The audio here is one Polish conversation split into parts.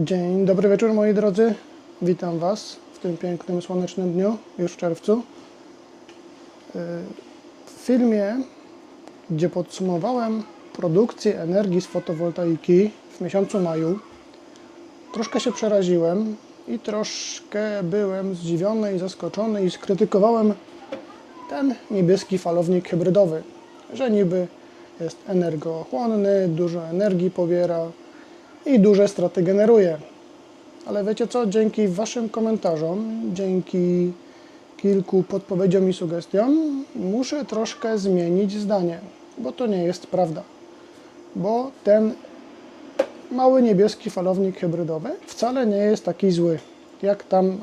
Dzień dobry wieczór moi drodzy. Witam Was w tym pięknym słonecznym dniu, już w czerwcu. Yy, W filmie, gdzie podsumowałem produkcję energii z fotowoltaiki w miesiącu maju, troszkę się przeraziłem i troszkę byłem zdziwiony i zaskoczony i skrytykowałem ten niebieski falownik hybrydowy, że niby jest energochłonny, dużo energii pobiera, i duże straty generuje. Ale wiecie co? Dzięki Waszym komentarzom, dzięki kilku podpowiedziom i sugestiom, muszę troszkę zmienić zdanie, bo to nie jest prawda. Bo ten mały niebieski falownik hybrydowy wcale nie jest taki zły, jak tam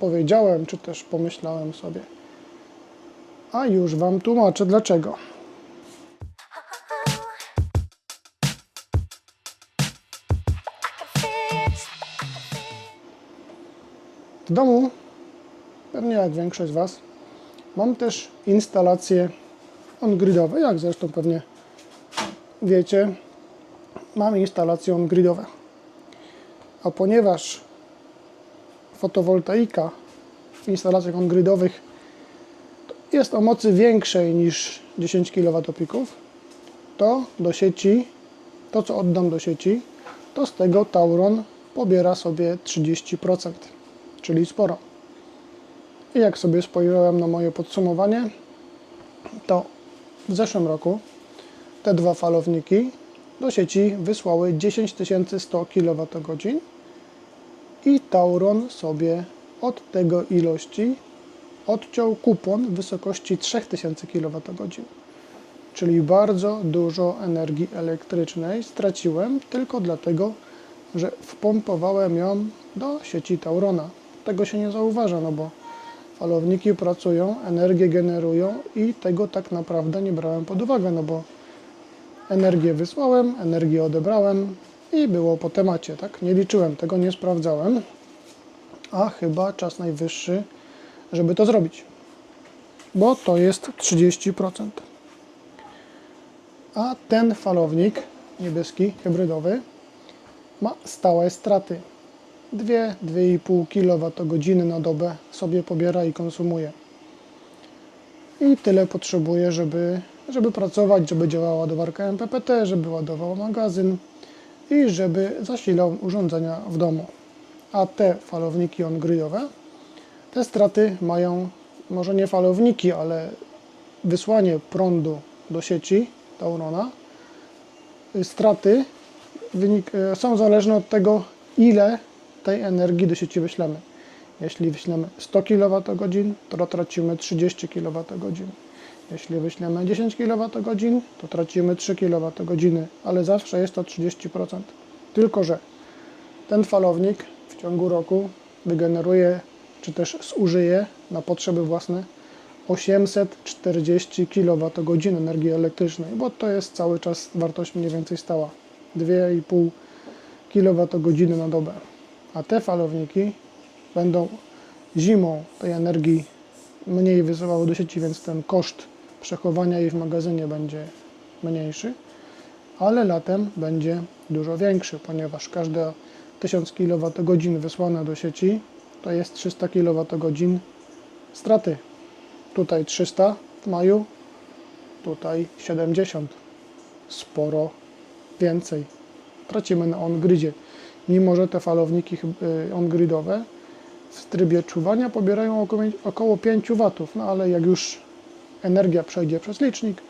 powiedziałem, czy też pomyślałem sobie. A już Wam tłumaczę dlaczego. W domu, pewnie jak większość z Was, mam też instalacje on-gridowe, jak zresztą pewnie wiecie, mam instalacje on-gridowe. A ponieważ fotowoltaika w instalacjach on-gridowych jest o mocy większej niż 10 kWp, to do sieci, to co oddam do sieci, to z tego Tauron pobiera sobie 30% czyli sporo. I jak sobie spojrzałem na moje podsumowanie, to w zeszłym roku te dwa falowniki do sieci wysłały 10100 kWh i Tauron sobie od tego ilości odciął kupon w wysokości 3000 kWh. Czyli bardzo dużo energii elektrycznej straciłem tylko dlatego, że wpompowałem ją do sieci Taurona tego się nie zauważa, no bo falowniki pracują, energię generują i tego tak naprawdę nie brałem pod uwagę, no bo energię wysłałem, energię odebrałem i było po temacie, tak? Nie liczyłem tego, nie sprawdzałem, a chyba czas najwyższy, żeby to zrobić, bo to jest 30%. A ten falownik niebieski, hybrydowy, ma stałe straty 2-2,5 kWh na dobę sobie pobiera i konsumuje. I tyle potrzebuje, żeby, żeby pracować, żeby działała ładowarka MPPT, żeby ładował magazyn i żeby zasilał urządzenia w domu. A te falowniki on-gridowe, te straty mają może nie falowniki, ale wysłanie prądu do sieci Taurona. Straty wynik, są zależne od tego, ile tej energii do sieci wyślemy. Jeśli wyślemy 100 kWh, to tracimy 30 kWh. Jeśli wyślemy 10 kWh, to tracimy 3 kWh, ale zawsze jest to 30%. Tylko, że ten falownik w ciągu roku wygeneruje, czy też zużyje na potrzeby własne 840 kWh energii elektrycznej, bo to jest cały czas wartość mniej więcej stała. 2,5 kWh na dobę a te falowniki będą zimą tej energii mniej wysyłały do sieci, więc ten koszt przechowania jej w magazynie będzie mniejszy, ale latem będzie dużo większy, ponieważ każde 1000 kWh wysłane do sieci to jest 300 kWh straty. Tutaj 300 w maju, tutaj 70. Sporo więcej. Tracimy na on-gridzie mimo że te falowniki y, on-gridowe w trybie czuwania pobierają około 5 W, no ale jak już energia przejdzie przez licznik,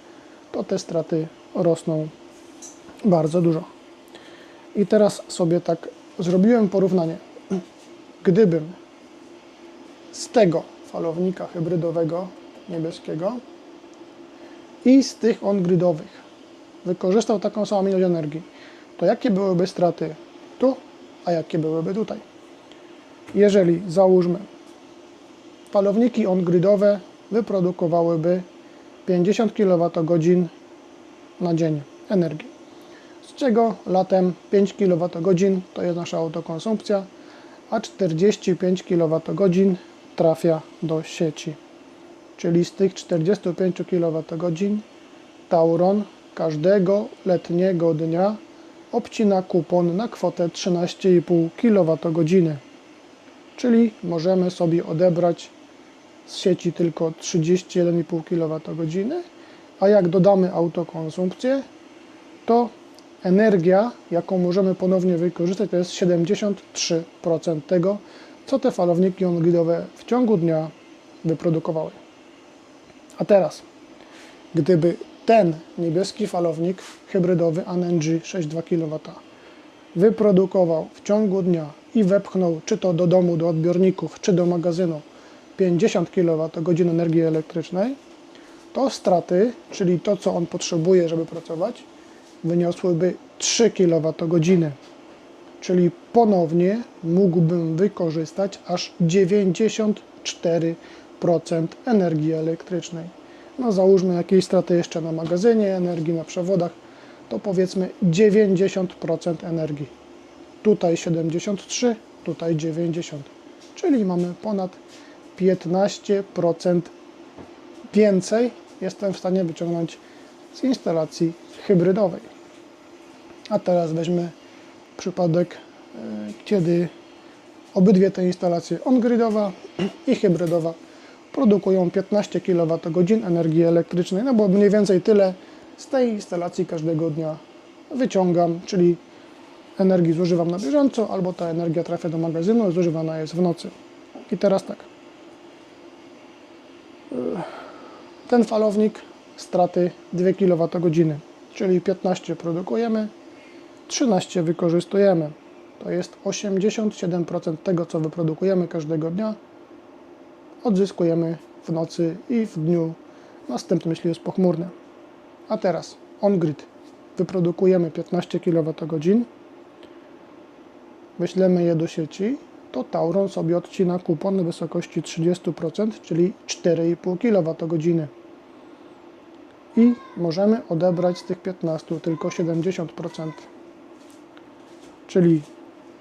to te straty rosną bardzo dużo. I teraz sobie tak zrobiłem porównanie. Gdybym z tego falownika hybrydowego niebieskiego i z tych on-gridowych wykorzystał taką samą ilość energii, to jakie byłyby straty tu a jakie byłyby tutaj. Jeżeli załóżmy, falowniki on-gridowe wyprodukowałyby 50 kWh na dzień energii, z czego latem 5 kWh to jest nasza autokonsumpcja, a 45 kWh trafia do sieci. Czyli z tych 45 kWh Tauron każdego letniego dnia obcina kupon na kwotę 13,5 kWh. Czyli możemy sobie odebrać z sieci tylko 31,5 kWh, a jak dodamy autokonsumpcję, to energia, jaką możemy ponownie wykorzystać, to jest 73% tego, co te falowniki on-gridowe w ciągu dnia wyprodukowały. A teraz, gdyby ten niebieski falownik hybrydowy ANG 6,2 kW wyprodukował w ciągu dnia i wepchnął czy to do domu, do odbiorników, czy do magazynu 50 kWh energii elektrycznej, to straty, czyli to, co on potrzebuje, żeby pracować, wyniosłyby 3 kWh. Czyli ponownie mógłbym wykorzystać aż 94% energii elektrycznej. No załóżmy jakieś straty jeszcze na magazynie energii, na przewodach, to powiedzmy 90% energii. Tutaj 73, tutaj 90. Czyli mamy ponad 15% więcej jestem w stanie wyciągnąć z instalacji hybrydowej. A teraz weźmy przypadek, e, kiedy obydwie te instalacje on-gridowa i hybrydowa produkują 15 kWh energii elektrycznej, no bo mniej więcej tyle z tej instalacji każdego dnia wyciągam, czyli energii zużywam na bieżąco, albo ta energia trafia do magazynu, zużywana jest w nocy. I teraz tak. Ten falownik straty 2 kWh, czyli 15 produkujemy, 13 wykorzystujemy. To jest 87% tego, co wyprodukujemy każdego dnia, odzyskujemy w nocy i w dniu następnym, jeśli jest pochmurne. A teraz on-grid. Wyprodukujemy 15 kWh, wyślemy je do sieci, to Tauron sobie odcina kupon w wysokości 30%, czyli 4,5 kWh. I możemy odebrać z tych 15 tylko 70%. Czyli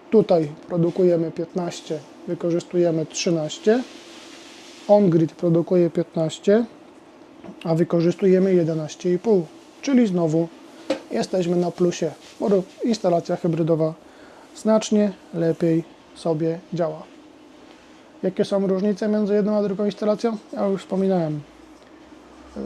tutaj produkujemy 15, wykorzystujemy 13, on-grid produkuje 15, a wykorzystujemy 11,5, czyli znowu jesteśmy na plusie, bo instalacja hybrydowa znacznie lepiej sobie działa. Jakie są różnice między jedną a drugą instalacją? Ja już wspominałem. Yy,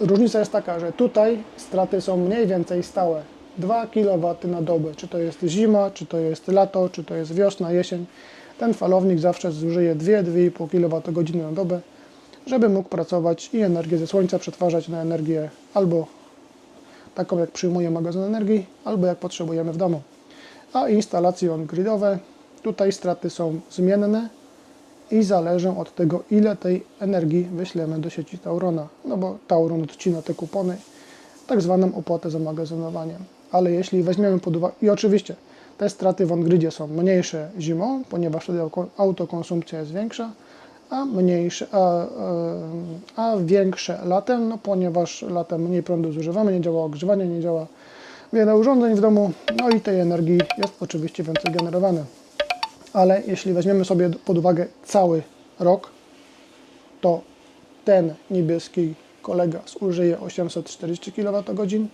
Różnica jest taka, że tutaj straty są mniej więcej stałe. 2 kW na dobę, czy to jest zima, czy to jest lato, czy to jest wiosna, jesień. Ten falownik zawsze zużyje 2-2,5 kWh na dobę, żeby mógł pracować i energię ze słońca przetwarzać na energię albo taką jak przyjmuje magazyn energii, albo jak potrzebujemy w domu. A instalacje on-gridowe, tutaj straty są zmienne i zależą od tego, ile tej energii wyślemy do sieci Taurona. No bo Tauron odcina te kupony, tak zwaną opłatę za magazynowanie. Ale jeśli weźmiemy pod uwagę, i oczywiście te straty w on-gridzie są mniejsze zimą, ponieważ wtedy autokonsumpcja jest większa, a, mniejsze, a, a, a większe latem, no ponieważ latem mniej prądu zużywamy, nie działa ogrzewanie, nie działa wiele urządzeń w domu, no i tej energii jest oczywiście więcej generowane. Ale jeśli weźmiemy sobie pod uwagę cały rok, to ten niebieski kolega zużyje 840 kWh,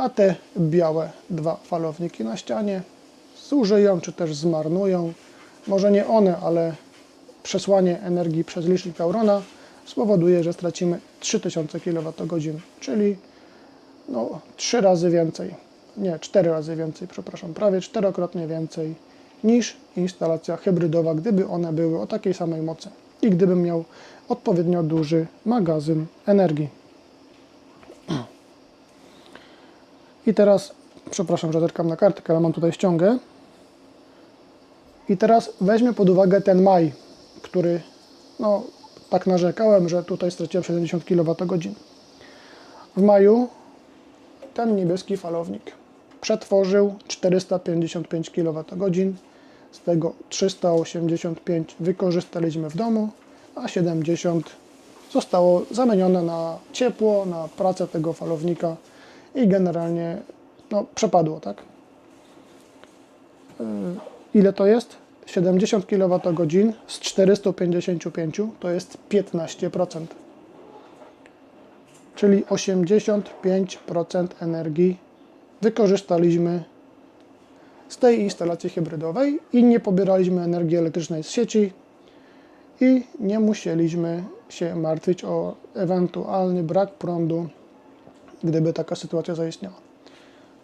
a te białe dwa falowniki na ścianie zużyją czy też zmarnują, może nie one, ale przesłanie energii przez licznik Taurona spowoduje, że stracimy 3000 kWh, czyli no, 3 razy więcej, nie, 4 razy więcej, przepraszam, prawie czterokrotnie więcej niż instalacja hybrydowa, gdyby one były o takiej samej mocy i gdybym miał odpowiednio duży magazyn energii. I teraz, przepraszam, że zerkam na kartkę, ale mam tutaj ściągę. I teraz weźmy pod uwagę ten maj, który, no, tak narzekałem, że tutaj straciłem 70 kWh. W maju ten niebieski falownik przetworzył 455 kWh, z tego 385 wykorzystaliśmy w domu, a 70 zostało zamienione na ciepło, na pracę tego falownika i generalnie no, przepadło, tak? Yy, ile to jest? 70 kWh z 455 to jest 15%. Czyli 85% energii wykorzystaliśmy z tej instalacji hybrydowej i nie pobieraliśmy energii elektrycznej z sieci i nie musieliśmy się martwić o ewentualny brak prądu, gdyby taka sytuacja zaistniała.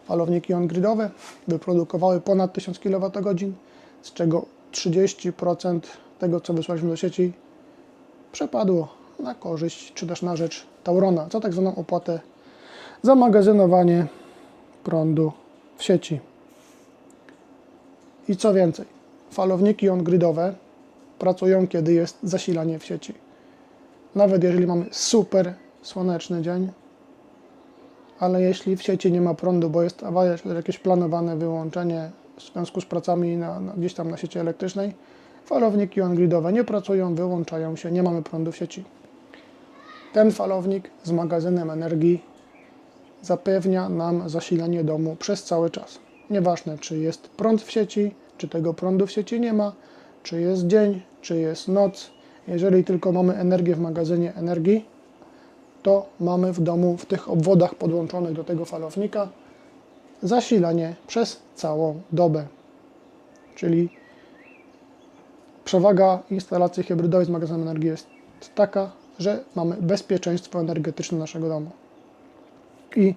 Falowniki on-gridowe wyprodukowały ponad 1000 kWh, z czego 30% tego, co wysłaliśmy do sieci, przepadło na korzyść czy też na rzecz Taurona, za tak zwaną opłatę za magazynowanie prądu w sieci. I co więcej, falowniki on-gridowe pracują, kiedy jest zasilanie w sieci. Nawet jeżeli mamy super słoneczny dzień, ale jeśli w sieci nie ma prądu, bo jest awaria, czy jakieś planowane wyłączenie w związku z pracami na, na, gdzieś tam na sieci elektrycznej, falowniki on-gridowe nie pracują, wyłączają się, nie mamy prądu w sieci. Ten falownik z magazynem energii zapewnia nam zasilanie domu przez cały czas. Nieważne, czy jest prąd w sieci, czy tego prądu w sieci nie ma, czy jest dzień, czy jest noc. Jeżeli tylko mamy energię w magazynie energii, to mamy w domu, w tych obwodach podłączonych do tego falownika, zasilanie przez całą dobę. Czyli przewaga instalacji hybrydowej z magazynem energii jest taka, że mamy bezpieczeństwo energetyczne naszego domu. I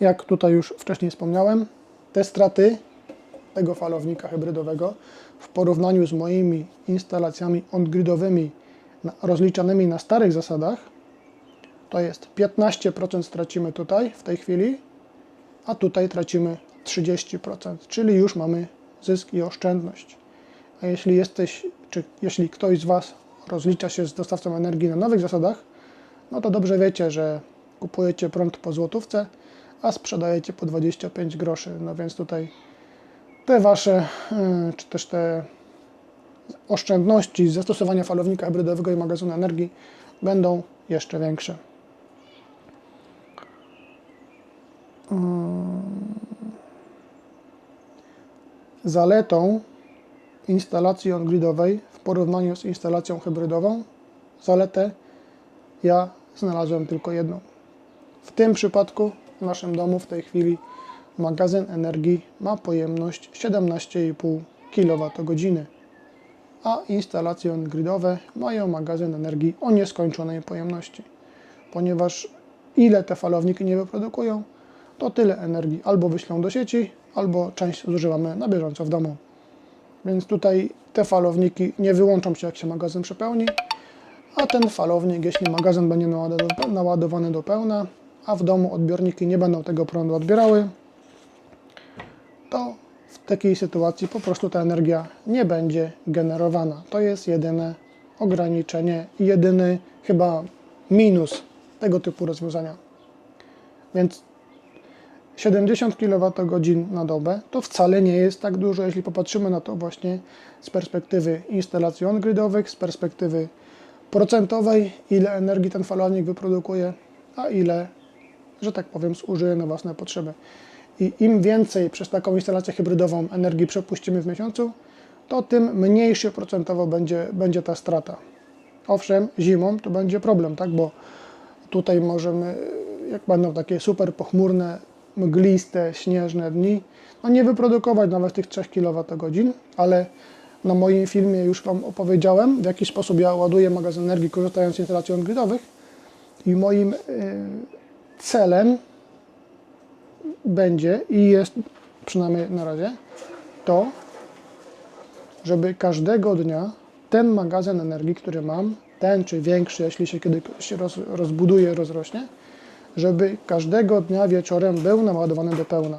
jak tutaj już wcześniej wspomniałem, te straty tego falownika hybrydowego w porównaniu z moimi instalacjami on-gridowymi rozliczanymi na starych zasadach, to jest 15% stracimy tutaj w tej chwili, a tutaj tracimy 30%, czyli już mamy zysk i oszczędność. A jeśli jesteś, czy jeśli ktoś z Was rozlicza się z dostawcą energii na nowych zasadach, no to dobrze wiecie, że kupujecie prąd po złotówce, a sprzedajecie po 25 groszy. No więc tutaj te Wasze, yy, czy też te oszczędności z zastosowania falownika hybrydowego i magazynu energii będą jeszcze większe. Zaletą instalacji on-gridowej w porównaniu z instalacją hybrydową, zaletę ja znalazłem tylko jedną. W tym przypadku w naszym domu w tej chwili magazyn energii ma pojemność 17,5 kWh, a instalacje on-gridowe mają magazyn energii o nieskończonej pojemności, ponieważ ile te falowniki nie wyprodukują, to tyle energii albo wyślą do sieci, albo część zużywamy na bieżąco w domu. Więc tutaj te falowniki nie wyłączą się, jak się magazyn przepełni, a ten falownik, jeśli magazyn będzie naładow- naładowany do pełna, a w domu odbiorniki nie będą tego prądu odbierały, to w takiej sytuacji po prostu ta energia nie będzie generowana. To jest jedyne ograniczenie i jedyny chyba minus tego typu rozwiązania. Więc 70 kWh na dobę to wcale nie jest tak dużo, jeśli popatrzymy na to właśnie z perspektywy instalacji on-gridowych, z perspektywy procentowej, ile energii ten falownik wyprodukuje, a ile, że tak powiem, zużyje na własne potrzeby. I im więcej przez taką instalację hybrydową energii przepuścimy w miesiącu, to tym mniejszy procentowo będzie, będzie ta strata. Owszem, zimą to będzie problem, tak, bo tutaj możemy, jak będą takie super pochmurne, mgliste, śnieżne dni, no nie wyprodukować nawet tych 3 kWh, ale na moim filmie już Wam opowiedziałem, w jaki sposób ja ładuję magazyn energii korzystając z instalacji on-gridowych i moim y, celem będzie i jest przynajmniej na razie to, żeby każdego dnia ten magazyn energii, który mam, ten czy większy, jeśli się kiedyś roz, rozbuduje, rozrośnie, żeby każdego dnia wieczorem był naładowany do pełna.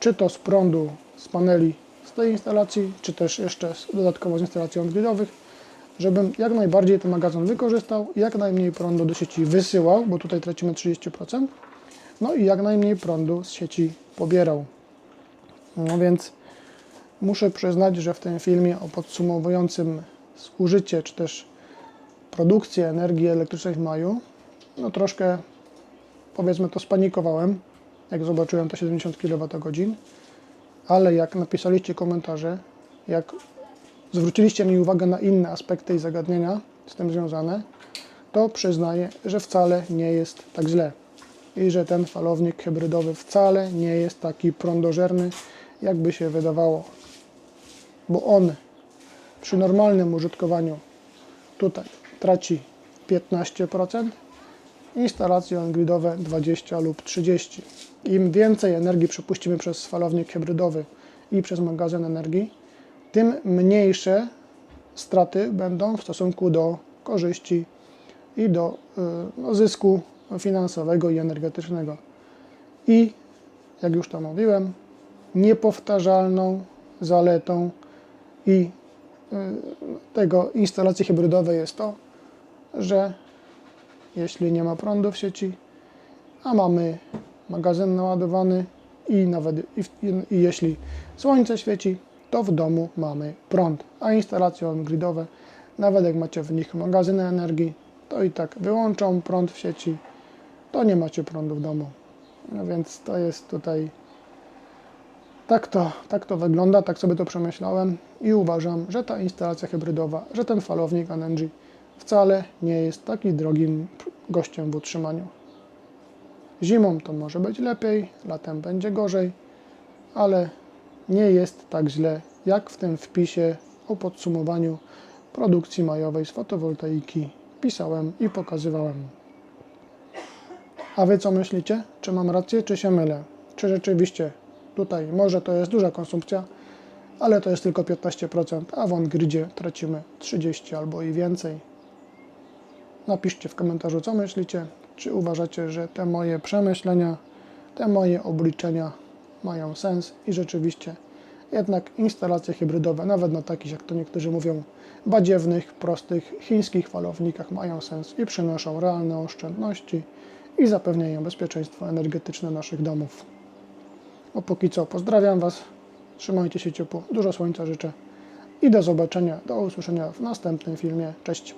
Czy to z prądu, z paneli z tej instalacji, czy też jeszcze dodatkowo z instalacji on-gridowych, żebym jak najbardziej ten magazyn wykorzystał, jak najmniej prądu do sieci wysyłał, bo tutaj tracimy 30%, no i jak najmniej prądu z sieci pobierał. No więc muszę przyznać, że w tym filmie o podsumowującym zużycie czy też produkcję energii elektrycznej w maju, no troszkę powiedzmy to spanikowałem, jak zobaczyłem te 70 kWh, ale jak napisaliście komentarze, jak zwróciliście mi uwagę na inne aspekty i zagadnienia z tym związane, to przyznaję, że wcale nie jest tak źle. i że ten falownik hybrydowy wcale nie jest taki prądożerny, jakby się wydawało. Bo on przy normalnym użytkowaniu tutaj traci 15%, instalacje on-gridowe 20 lub 30. Im więcej energii przepuścimy przez falownik hybrydowy i przez magazyn energii, tym mniejsze straty będą w stosunku do korzyści i do y, no, zysku finansowego i energetycznego. I jak już to mówiłem, niepowtarzalną zaletą i y, tego instalacji hybrydowej jest to, że jeśli nie ma prądu w sieci, a mamy magazyn naładowany i nawet i, i, jeśli słońce świeci, to w domu mamy prąd, a instalacje on-gridowe, nawet jak macie w nich magazyny energii, to i tak wyłączą prąd w sieci, to nie macie prądu w domu. No więc to jest tutaj tak to, tak to wygląda, tak sobie to przemyślałem i uważam, że ta instalacja hybrydowa, że ten falownik Energy wcale nie jest taki drogim gościem w utrzymaniu. Zimą to może być lepiej, latem będzie gorzej, ale nie jest tak źle, jak w tym wpisie o podsumowaniu produkcji majowej z fotowoltaiki pisałem i pokazywałem. A wy co myślicie? Czy mam rację, czy się mylę? Czy rzeczywiście tutaj może to jest duża konsumpcja, ale to jest tylko 15%, a w on-gridzie tracimy 30 albo i więcej. Napiszcie w komentarzu, co myślicie. Czy uważacie, że te moje przemyślenia, te moje obliczenia mają sens i rzeczywiście jednak instalacje hybrydowe, nawet na takich, jak to niektórzy mówią, badziewnych, prostych chińskich falownikach mają sens i przynoszą realne oszczędności i zapewniają bezpieczeństwo energetyczne naszych domów. A póki co pozdrawiam Was, trzymajcie się ciepło, dużo słońca życzę i do zobaczenia, do usłyszenia w następnym filmie. Cześć!